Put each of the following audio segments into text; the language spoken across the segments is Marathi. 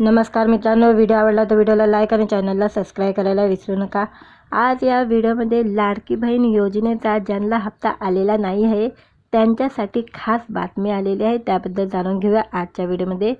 नमस्कार मित्रांनो व्हिडिओ आवडला तर व्हिडिओला लाईक आणि चॅनलला सबस्क्राईब करायला विसरू नका. आज या व्हिडिओमध्ये लाडकी बहीण योजनेचा ज्यांना हप्ता आलेला नाही आहे त्यांच्यासाठी खास बातमी आलेली आहे. त्याबद्दल जाणून घेऊया आजच्या व्हिडिओमध्ये.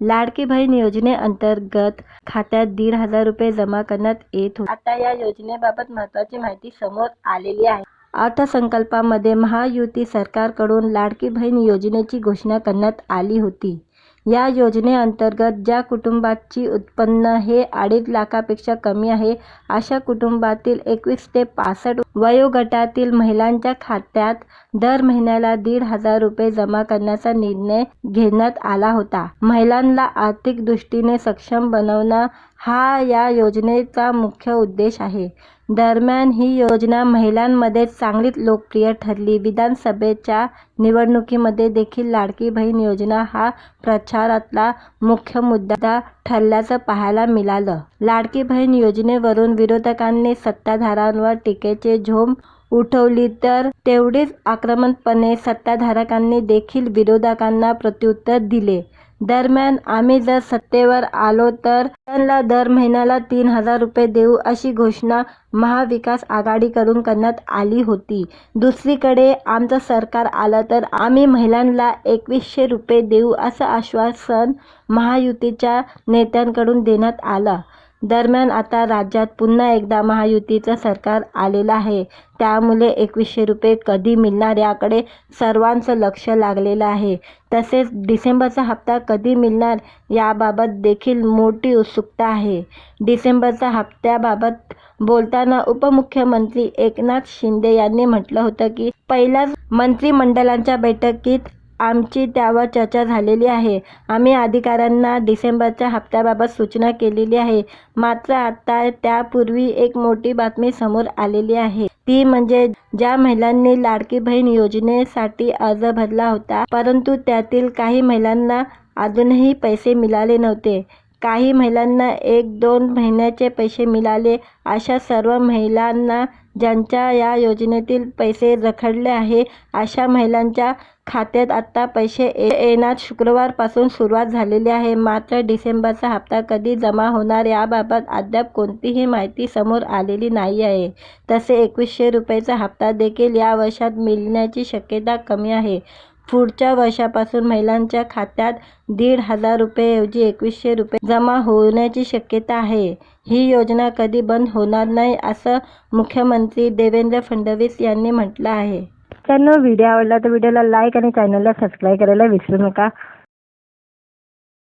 लाडकी बहीण योजनेअंतर्गत खात्यात दीड हजार रुपये जमा करण्यात येत होते. आता या योजनेबाबत महत्त्वाची माहिती समोर आलेली आहे. अर्थसंकल्पामध्ये महायुती सरकारकडून लाडकी बहीण योजनेची घोषणा करण्यात आली होती. या योजनेअंतर्गत ज्या कुटुंबाची उत्पन्न हे अडीच लाखापेक्षा कमी आहे अशा कुटुंबातील एकवीस ते पासष्ट वयोगटातील महिलांच्या खात्यात दर महिन्याला दीड हजार रुपये जमा करण्याचा निर्णय घेण्यात आला होता. महिलांना आर्थिक दृष्टीने सक्षम बनवणं हा या योजनेचा मुख्य उद्देश आहे. दरम्यान ही योजना महिलांमध्ये चांगलीच लोकप्रिय ठरली. विधानसभेच्या निवडणुकीमध्ये देखील लाडकी बहीण योजना हा प्रचारातला मुख्य मुद्दा ठरल्याचं पाहायला मिळालं. लाडकी बहीण योजनेवरून विरोधकांनी सत्ताधाऱ्यांवर टीकेचे झोम उठवली तर तेवढीच आक्रमकपणे सत्ताधारकांनी देखील विरोधकांना प्रत्युत्तर दिले. दरम्यान आम्ही जर सत्तेवर आलो तर त्यांना दर महिन्याला तीन हजार रुपये देऊ अशी घोषणा महाविकास आघाडीकडून करण्यात आली होती. दुसरीकडे आमचं सरकार आलं तर आम्ही महिलांना एकवीसशे रुपये देऊ असं आश्वासन महायुतीच्या नेत्यांकडून देण्यात आलं. दरम्यान आता राज्यात पुन्हा एकदा महायुतीचं सरकार आलेलं आहे. त्यामुळे एकवीसशे रुपये कधी मिळणार याकडे सर्वांचं लक्ष लागलेलं आहे. तसेच डिसेंबरचा हप्ता कधी मिळणार याबाबत देखील मोठी उत्सुकता आहे. डिसेंबरच्या हप्त्याबाबत बोलताना उपमुख्यमंत्री एकनाथ शिंदे यांनी म्हटलं होतं की पहिल्याच मंत्रिमंडळांच्या बैठकीत आमची त्यावर चर्चा झालेली आहे. आम्ही अधिकाऱ्यांना डिसेंबरच्या हप्त्याबाबत सूचना केलेली आहे. मात्र आता त्यापूर्वी एक मोठी बातमी समोर आलेली आहे. ती म्हणजे ज्या महिलांनी लाडकी बहीण योजनेसाठी अर्ज भरला होता परंतु त्यातील काही महिलांना अजूनही पैसे मिळाले नव्हते. काही महिलांना एक दोन महिन्याचे पैसे मिळाले. अशा सर्व महिलांना ज्यांच्या या योजनेतील पैसे रखडले आहे अशा महिलांच्या खात्यात आता पैसे येण्यास शुक्रवारपासून सुरुवात झालेली आहे. मात्र डिसेंबरचा हप्ता कधी जमा होणार याबाबत अद्याप कोणतीही माहिती समोर आलेली नाही आहे. तसे एकवीसशे रुपयेचा हप्ता देखील या वर्षात मिळण्याची शक्यता कमी आहे. पुढच्या वर्षापासून महिलांच्या खात्यात दीड हजार रुपयेऐवजी एकवीसशे रुपये जमा होण्याची शक्यता आहे. ही योजना कधी बंद होणार नाही असं मुख्यमंत्री देवेंद्र फडणवीस यांनी म्हटलं आहे. मित्रांनो व्हिडिओ आवडला तर व्हिडिओला लाईक आणि चॅनलला सबस्क्राईब करायला विसरू नका.